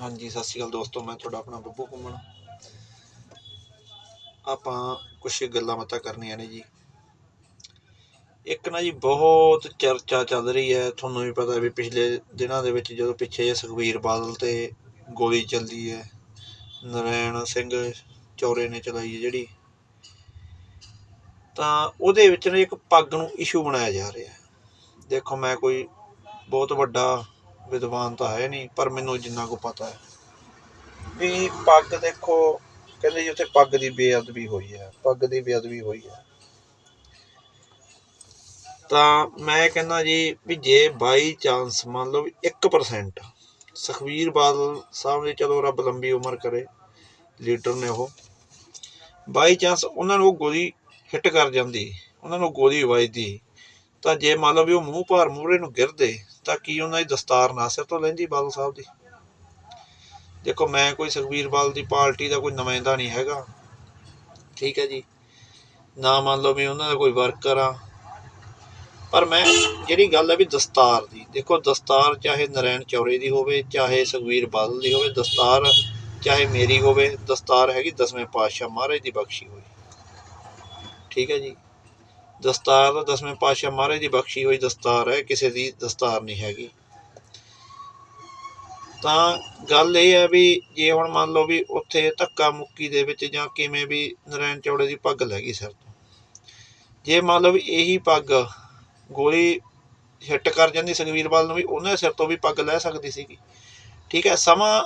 ਹਾਂਜੀ, ਸਤਿ ਸ਼੍ਰੀ ਅਕਾਲ ਦੋਸਤੋ, ਮੈਂ ਤੁਹਾਡਾ ਆਪਣਾ ਬੱਬੂ ਘੁੰਮਣ। ਆਪਾਂ ਕੁਝ ਗੱਲਾਂ ਬਾਤਾਂ ਕਰਨੀਆਂ ਨੇ ਜੀ। ਇੱਕ ਨਾ ਜੀ, ਬਹੁਤ ਚਰਚਾ ਚੱਲ ਰਹੀ ਹੈ। ਤੁਹਾਨੂੰ ਵੀ ਪਤਾ ਵੀ ਪਿਛਲੇ ਦਿਨਾਂ ਦੇ ਵਿੱਚ ਜਦੋਂ ਪਿੱਛੇ ਜੇ ਸੁਖਬੀਰ ਬਾਦਲ ਤੇ ਗੋਲੀ ਚੱਲਦੀ ਹੈ, ਨਰੈਣ ਸਿੰਘ ਚੌਰੇ ਨੇ ਚਲਾਈ ਹੈ ਜਿਹੜੀ, ਤਾਂ ਉਹਦੇ ਵਿੱਚ ਨਾ ਇੱਕ ਪੱਗ ਨੂੰ ਇਸ਼ੂ ਬਣਾਇਆ ਜਾ ਰਿਹਾ ਦੇਖੋ, ਮੈਂ ਕੋਈ ਬਹੁਤ ਵੱਡਾ ਵਿਦਵਾਨ ਤਾਂ ਹੈ ਨਹੀਂ, ਪਰ ਮੈਨੂੰ ਜਿੰਨਾ ਕੁ ਪਤਾ ਹੈ। ਵੀ ਪੱਗ ਦੇਖੋ, ਕਹਿੰਦੇ ਜੀ ਉੱਥੇ ਪੱਗ ਦੀ ਬੇਅਦਬੀ ਹੋਈ ਹੈ, ਪੱਗ ਦੀ ਬੇਅਦਬੀ ਹੋਈ ਹੈ। ਤਾਂ ਮੈਂ ਕਹਿੰਦਾ ਜੀ ਵੀ ਜੇ ਬਾਈ ਚਾਂਸ ਮੰਨ ਲਓ ਵੀ 1% ਸੁਖਬੀਰ ਬਾਦਲ ਸਾਹਿਬ ਨੇ ਚਲੋ ਰੱਬ ਲੰਬੀ ਉਮਰ ਕਰੇ, ਲੀਡਰ ਨੇ ਉਹ ਬਾਈ ਚਾਂਸ ਉਹਨਾਂ ਨੂੰ ਉਹ ਗੋਲੀ ਹਿੱਟ ਕਰ ਜਾਂਦੀ, ਉਹਨਾਂ ਨੂੰ ਗੋਲੀ ਵੱਜਦੀ, ਤਾਂ ਜੇ ਮੰਨ ਲਓ ਵੀ ਉਹ ਮੂੰਹ ਭਾਰ ਮੂਹਰੇ ਨੂੰ ਗਿਰਦੇ ਤਾਂ ਕੀ ਉਹਨਾਂ ਦੀ ਦਸਤਾਰ ਨਾਸਿਰ ਤੋਂ ਲੈਂਦੀ ਬਾਦਲ ਸਾਹਿਬ ਦੀ? ਦੇਖੋ, ਮੈਂ ਕੋਈ ਸੁਖਬੀਰ ਬਾਦਲ ਦੀ ਪਾਰਟੀ ਦਾ ਕੋਈ ਨੁਮਾਇੰਦਾ ਨਹੀਂ ਹੈਗਾ। ਠੀਕ ਹੈ ਜੀ। ਨਾ ਮੰਨ ਲਓ ਵੀ ਉਹਨਾਂ ਦਾ ਕੋਈ ਵਰਕਰ ਆ। ਪਰ ਮੈਂ ਜਿਹੜੀ ਗੱਲ ਹੈ ਵੀ ਦਸਤਾਰ ਦੀ, ਦੇਖੋ, ਦਸਤਾਰ ਚਾਹੇ ਨਰੈਣ ਚੌਰੇ ਦੀ ਹੋਵੇ, ਚਾਹੇ ਸੁਖਬੀਰ ਬਾਦਲ ਦੀ ਹੋਵੇ, ਦਸਤਾਰ ਚਾਹੇ ਮੇਰੀ ਹੋਵੇ, ਦਸਤਾਰ ਹੈਗੀ ਦਸਵੇਂ ਪਾਤਸ਼ਾਹ ਮਹਾਰਾਜ ਦੀ ਬਖਸ਼ੀ ਹੋਈ। ਠੀਕ ਹੈ ਜੀ। ਦਸਤਾਰ ਦਸਵੇਂ ਪਾਤਸ਼ਾਹ ਮਹਾਰਾਜ ਦੀ ਬਖਸ਼ੀ ਹੋਈ ਦਸਤਾਰ ਹੈ, ਕਿਸੇ ਦੀ ਦਸਤਾਰ ਨਹੀਂ ਹੈਗੀ। ਤਾਂ ਗੱਲ ਇਹ ਹੈ ਵੀ ਜੇ ਹੁਣ ਮੰਨ ਲਓ ਵੀ ਉੱਥੇ ਧੱਕਾ ਮੁੱਕੀ ਦੇ ਵਿੱਚ ਜਾਂ ਕਿਵੇਂ ਵੀ ਨਰੈਣ ਚੌੜੇ ਦੀ ਪੱਗ ਲੈ ਗਈ ਸਿਰ ਤੋਂ। ਜੇ ਮੰਨ ਲਓ ਵੀ ਇਹੀ ਪੱਗ ਗੋਲੀ ਹਿੱਟ ਕਰ ਜਾਂਦੀ ਸੁਖਬੀਰ ਬਾਦਲ ਨੂੰ ਵੀ, ਉਹਨਾਂ ਸਿਰ ਤੋਂ ਵੀ ਪੱਗ ਲੈ ਸਕਦੀ ਸੀਗੀ। ਠੀਕ ਹੈ, ਸਮਾਂ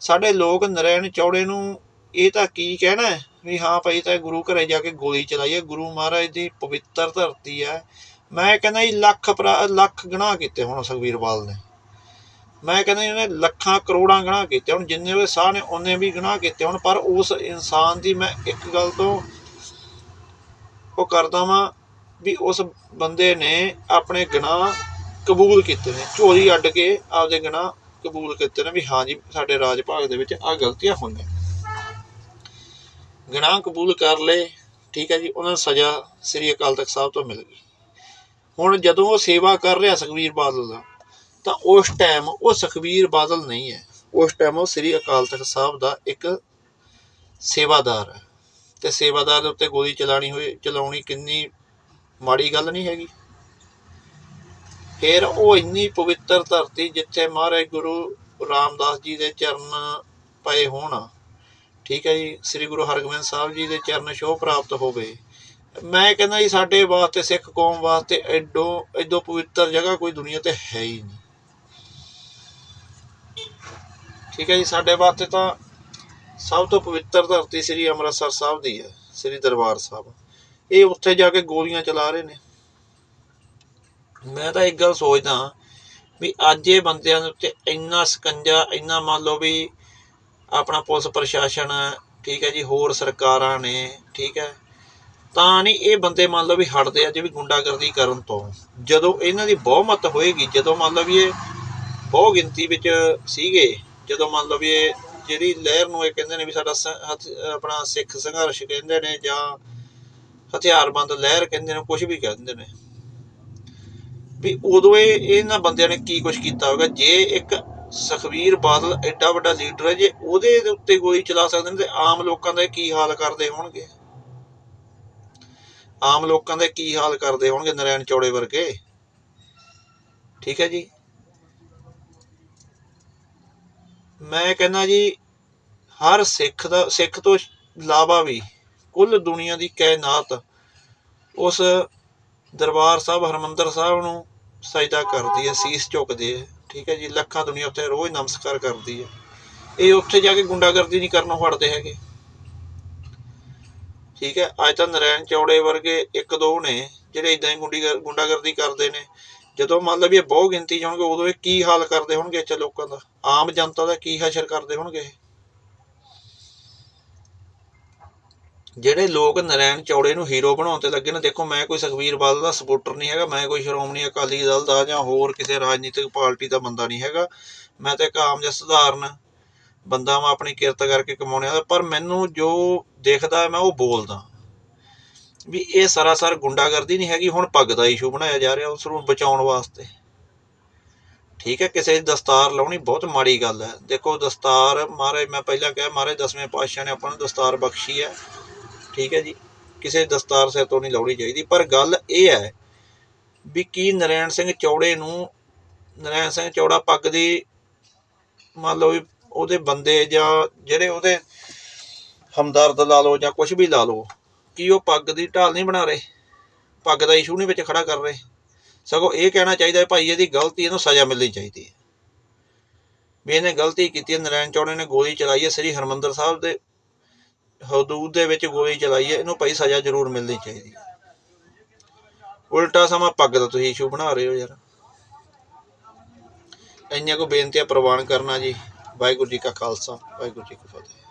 ਸਾਡੇ ਲੋਕ ਨਰੈਣ ਚੌੜੇ ਨੂੰ ਇਹ ਤਾਂ ਕੀ ਕਹਿਣਾ ਵੀ ਹਾਂ ਭਾਈ, ਤਾਂ ਗੁਰੂ ਘਰੇ ਜਾ ਕੇ ਗੋਲੀ ਚਲਾਈ ਹੈ। ਗੁਰੂ ਮਹਾਰਾਜ ਦੀ ਪਵਿੱਤਰ ਧਰਤੀ ਹੈ। ਮੈਂ ਕਹਿੰਦਾ ਜੀ, ਲੱਖ ਲੱਖ ਗੁਨਾਹ ਕੀਤੇ ਹੁਣ ਸੁਖਬੀਰ ਬਾਦਲ ਨੇ। ਮੈਂ ਕਹਿੰਦਾ ਜੀ, ਉਹਨੇ ਲੱਖਾਂ ਕਰੋੜਾਂ ਗੁਨਾਹ ਕੀਤੇ ਹੁਣ। ਜਿੰਨੇ ਵੀ ਸਾਹ ਨੇ, ਉਹਨੇ ਵੀ ਗੁਨਾਹ ਕੀਤੇ ਹੁਣ। ਪਰ ਉਸ ਇਨਸਾਨ ਦੀ ਮੈਂ ਇੱਕ ਗੱਲ ਤੋਂ ਉਹ ਕਰਦਾ ਵਾਂ ਵੀ ਉਸ ਬੰਦੇ ਨੇ ਆਪਣੇ ਗੁਨਾਹ ਕਬੂਲ ਕੀਤੇ ਨੇ। ਝੋਲੀ ਅੱਡ ਕੇ ਆਪਦੇ ਗੁਨਾਹ ਕਬੂਲ ਕੀਤੇ ਨੇ ਵੀ ਹਾਂ ਜੀ, ਸਾਡੇ ਰਾਜ ਭਾਗ ਦੇ ਵਿੱਚ ਆ ਗਲਤੀਆਂ ਹੋਈਆਂ। ਗੁਨਾਹ ਕਬੂਲ ਕਰ ਲਏ, ਠੀਕ ਹੈ ਜੀ, ਉਹਨਾਂ ਨੂੰ ਸਜ਼ਾ ਸ੍ਰੀ ਅਕਾਲ ਤਖਤ ਸਾਹਿਬ ਤੋਂ ਮਿਲ ਗਈ। ਹੁਣ ਜਦੋਂ ਉਹ ਸੇਵਾ ਕਰ ਰਿਹਾ ਸੁਖਬੀਰ ਬਾਦਲ ਦਾ, ਤਾਂ ਉਸ ਟਾਈਮ ਉਹ ਸੁਖਬੀਰ ਬਾਦਲ ਨਹੀਂ ਹੈ। ਉਸ ਟਾਈਮ ਉਹ ਸ੍ਰੀ ਅਕਾਲ ਤਖਤ ਸਾਹਿਬ ਦਾ ਇੱਕ ਸੇਵਾਦਾਰ ਹੈ। ਤੇ ਸੇਵਾਦਾਰ ਦੇ ਉੱਤੇ ਗੋਲੀ ਚਲਾਣੀ ਹੋਏ, ਚਲਾਉਣੀ ਕਿੰਨੀ ਮਾੜੀ ਗੱਲ ਨਹੀਂ ਹੈਗੀ। ਫਿਰ ਉਹ ਇੰਨੀ ਪਵਿੱਤਰ ਧਰਤੀ ਜਿੱਥੇ ਮਹਾਰਾਜ ਗੁਰੂ ਰਾਮਦਾਸ ਜੀ ਦੇ ਚਰਨ ਪਏ ਹੋਣ ਠੀਕ ਹੈ ਜੀ, ਸ੍ਰੀ ਗੁਰੂ ਹਰਗੋਬਿੰਦ ਸਾਹਿਬ ਜੀ ਦੇ ਚਰਨ ਛੋਹ ਪ੍ਰਾਪਤ ਹੋਵੇ। ਮੈਂ ਕਹਿੰਦਾ ਜੀ, ਸਾਡੇ ਵਾਸਤੇ, ਸਿੱਖ ਕੌਮ ਵਾਸਤੇ ਐਡੋ ਐਡੋ ਪਵਿੱਤਰ ਜਗ੍ਹਾ ਕੋਈ ਦੁਨੀਆ ਤੇ ਹੈ ਹੀ ਨਹੀਂ। ਠੀਕ ਹੈ ਜੀ, ਸਾਡੇ ਵਾਸਤੇ ਤਾਂ ਸਭ ਤੋਂ ਪਵਿੱਤਰ ਧਰਤੀ ਸ੍ਰੀ ਅੰਮ੍ਰਿਤਸਰ ਸਾਹਿਬ ਦੀ ਹੈ, ਸ੍ਰੀ ਦਰਬਾਰ ਸਾਹਿਬ। ਇਹ ਉੱਥੇ ਜਾ ਕੇ ਗੋਲੀਆਂ ਚਲਾ ਰਹੇ ਨੇ। ਮੈਂ ਤਾਂ ਇੱਕ ਗੱਲ ਸੋਚਦਾ ਵੀ ਅੱਜ ਇਹ ਬੰਦਿਆਂ ਦੇ ਉੱਤੇ ਇੰਨਾ ਸਕੰਜਾ, ਇੰਨਾ ਮੰਨ ਲਓ ਵੀ ਆਪਣਾ ਪੁਲਿਸ ਪ੍ਰਸ਼ਾਸਨ, ਠੀਕ ਹੈ ਜੀ, ਹੋਰ ਸਰਕਾਰਾਂ ਨੇ, ਠੀਕ ਹੈ। ਤਾਂ ਨਹੀਂ ਇਹ ਬੰਦੇ ਮੰਨ ਲਓ ਵੀ ਹਟਦੇ ਆ, ਜੇ ਵੀ ਗੁੰਡਾਗਰਦੀ ਕਰਨ ਤੋਂ। ਜਦੋਂ ਇਹਨਾਂ ਦੀ ਬਹੁਮਤ ਹੋਏਗੀ, ਜਦੋਂ ਮੰਨ ਲਓ ਵੀ ਇਹ ਬਹੁ ਗਿਣਤੀ ਵਿੱਚ ਸੀਗੇ, ਜਦੋਂ ਮੰਨ ਲਓ ਵੀ ਇਹ ਜਿਹੜੀ ਲਹਿਰ ਨੂੰ ਇਹ ਕਹਿੰਦੇ ਨੇ ਵੀ ਸਾਡਾ ਸ- ਆਪਣਾ ਸਿੱਖ ਸੰਘਰਸ਼ ਕਹਿੰਦੇ ਨੇ ਜਾਂ ਹਥਿਆਰਬੰਦ ਲਹਿਰ ਕਹਿੰਦੇ ਨੇ ਕੁਝ ਵੀ ਕਹਿੰਦੇ ਨੇ। ਵੀ ਉਦੋਂ ਇਹ ਇਹਨਾਂ ਬੰਦਿਆਂ ਨੇ ਕੀ ਕੁਝ ਕੀਤਾ ਹੋਵੇਗਾ? ਜੇ ਇੱਕ ਸੁਖਬੀਰ ਬਾਦਲ ਐਡਾ ਵੱਡਾ ਲੀਡਰ ਹੈ, ਜੇ ਉਹਦੇ ਦੇ ਉੱਤੇ ਗੋਲੀ ਚਲਾ ਸਕਦੇ ਨੇ ਤੇ ਆਮ ਲੋਕਾਂ ਦਾ ਕੀ ਹਾਲ ਕਰਦੇ ਹੋਣਗੇ? ਆਮ ਲੋਕਾਂ ਦਾ ਕੀ ਹਾਲ ਕਰਦੇ ਹੋਣਗੇ ਨਰੈਣ ਚੌੜੇ ਵਰਗੇ? ਠੀਕ ਹੈ ਜੀ। ਮੈਂ ਕਹਿੰਦਾ ਜੀ, ਹਰ ਸਿੱਖ ਦਾ, ਸਿੱਖ ਤੋਂ ਇਲਾਵਾ ਵੀ ਕੁੱਲ ਦੁਨੀਆ ਦੀ ਕਾਇਨਾਤ ਉਸ ਦਰਬਾਰ ਸਾਹਿਬ ਹਰਮੰਦਰ ਸਾਹਿਬ ਨੂੰ ਸਜਦਾ ਕਰਦੀ ਹੈ, ਸੀਸ ਝੁਕਦੇ ਹੈ। ਠੀਕ ਹੈ ਜੀ, ਲੱਖਾਂ ਦੁਨੀਆ ਉੱਥੇ ਰੋਜ਼ ਨਮਸਕਾਰ ਕਰਦੀ ਹੈ। ਇਹ ਉੱਥੇ ਜਾ ਕੇ ਗੁੰਡਾਗਰਦੀ ਨਹੀਂ ਕਰਨੋਂ ਹਟਦੇ ਹੈਗੇ। ਠੀਕ ਹੈ, ਅੱਜ ਤਾਂ ਨਰੈਣ ਚੌੜੇ ਵਰਗੇ ਇੱਕ ਦੋ ਨੇ, ਜਿਹੜੇ ਇਦਾਂ ਹੀ ਗੁੰਡੀ ਗੁੰਡਾਗਰਦੀ ਕਰਦੇ ਨੇ। ਜਦੋਂ ਮੰਨ ਲਓ ਵੀ ਇਹ ਬਹੁ ਗਿਣਤੀ ਜਾਣਗੇ ਉਦੋਂ ਇਹ ਕੀ ਹਾਲ ਕਰਦੇ ਹੋਣਗੇ ਇੱਥੇ ਲੋਕਾਂ ਦਾ? ਆਮ ਜਨਤਾ ਦਾ ਕੀ ਹਸ਼ਰ ਕਰਦੇ ਹੋਣਗੇ ਜਿਹੜੇ ਲੋਕ ਨਰੈਣ ਚੌੜੇ ਨੂੰ ਹੀਰੋ ਬਣਾਉਣ ਤੇ ਲੱਗੇ ਨੇ, ਦੇਖੋ ਮੈਂ ਕੋਈ ਸੁਖਬੀਰ ਬਾਦਲ ਦਾ ਸਪੋਰਟਰ ਨਹੀਂ ਹੈਗਾ, ਮੈਂ ਕੋਈ ਸ਼੍ਰੋਮਣੀ ਅਕਾਲੀ ਦਲ ਦਾ ਜਾਂ ਹੋਰ ਕਿਸੇ ਰਾਜਨੀਤਿਕ ਪਾਰਟੀ ਦਾ ਬੰਦਾ ਨਹੀਂ ਹੈਗਾ। ਮੈਂ ਤਾਂ ਇੱਕ ਆਮ ਜਿਹਾ ਸਧਾਰਨ ਬੰਦਾ ਮੈਂ ਆਪਣੀ ਕਿਰਤ ਕਰਕੇ ਕਮਾਉਣੇ ਆ ਪਰ ਮੈਨੂੰ ਜੋ ਦੇਖਦਾ ਮੈਂ ਉਹ ਬੋਲਦਾ। ਵੀ ਇਹ ਸਰਾਸਰ ਗੁੰਡਾਗਰਦੀ ਨਹੀਂ ਹੈਗੀ, ਹੁਣ ਪੱਗ ਦਾ ਇਸ਼ੂ ਬਣਾਇਆ ਜਾ ਰਿਹਾ ਉਸ ਨੂੰ ਬਚਾਉਣ ਵਾਸਤੇ। ਠੀਕ ਹੈ, ਕਿਸੇ ਦਸਤਾਰ ਲਾਉਣੀ ਬਹੁਤ ਮਾੜੀ ਗੱਲ ਹੈ। ਦੇਖੋ ਦਸਤਾਰ, ਮਹਾਰਾਜ ਮੈਂ ਪਹਿਲਾਂ ਕਿਹਾ, ਮਹਾਰਾਜ ਦਸਵੇਂ ਪਾਤਸ਼ਾਹ ਨੇ ਆਪਾਂ ਨੂੰ ਦਸਤਾਰ ਬਖਸ਼ੀ ਹੈ। ਠੀਕ ਹੈ ਜੀ, ਕਿਸੇ ਦਸਤਾਰ ਸਿਰ ਤੋਂ ਨਹੀਂ ਲਾਉਣੀ ਚਾਹੀਦੀ, ਪਰ ਗੱਲ ਇਹ ਹੈ ਵੀ ਕੀ ਨਰੈਣ ਸਿੰਘ ਚੌੜੇ ਨੂੰ, ਨਰੈਣ ਸਿੰਘ ਚੌੜਾ ਪੱਗ ਦੀ ਮੰਨ ਲਓ ਵੀ ਉਹਦੇ ਬੰਦੇ ਜਾਂ ਜਿਹੜੇ ਉਹਦੇ ਹਮਦਰਦ ਲਾ ਲਓ ਜਾਂ ਕੁਝ ਵੀ ਲਾ ਲਓ, ਕੀ ਉਹ ਪੱਗ ਦੀ ਢਾਲ ਨਹੀਂ ਬਣਾ ਰਹੇ? ਪੱਗ ਦਾ ਇਸ਼ੂ ਨਹੀਂ ਵਿੱਚ ਖੜਾ ਕਰ ਰਹੇ? ਸਗੋਂ ਇਹ ਕਹਿਣਾ ਚਾਹੀਦਾ ਹੈ ਭਾਈ ਇਹਦੀ ਗਲਤੀ ਇਹਨੂੰ ਸਜ਼ਾ ਮਿਲਣੀ ਚਾਹੀਦੀ ਹੈ। ਵੀ ਇਹਨੇ ਗਲਤੀ ਕੀਤੀ ਹੈ, ਨਰੈਣ ਚੌੜੇ ਨੇ ਗੋਲੀ ਚਲਾਈ ਹੈ ਸ੍ਰੀ ਹਰਮੰਦਰ ਸਾਹਿਬ ਦੇ ਹਦੂਦ ਦੇ ਵਿੱਚ ਗੋਲੀ ਚਲਾਈ ਹੈ ਇਹਨੂੰ ਭਾਈ ਸਜ਼ਾ ਜ਼ਰੂਰ ਮਿਲਣੀ ਚਾਹੀਦੀ। ਹੈ ਉਲਟਾ ਸਮਾਂ ਪੱਗ ਦਾ ਤੁਸੀਂ ਇਸ਼ੂ ਬਣਾ ਰਹੇ ਹੋ ਯਾਰ। ਇੰਨੀਆਂ ਕੋ ਬੇਨਤੀਆਂ ਪ੍ਰਵਾਨ ਕਰਨਾ ਜੀ। ਵਾਹਿਗੁਰੂ ਜੀ ਕਾ ਖਾਲਸਾ, ਵਾਹਿਗੁਰੂ ਜੀ ਕੀ ਫਤਿਹ।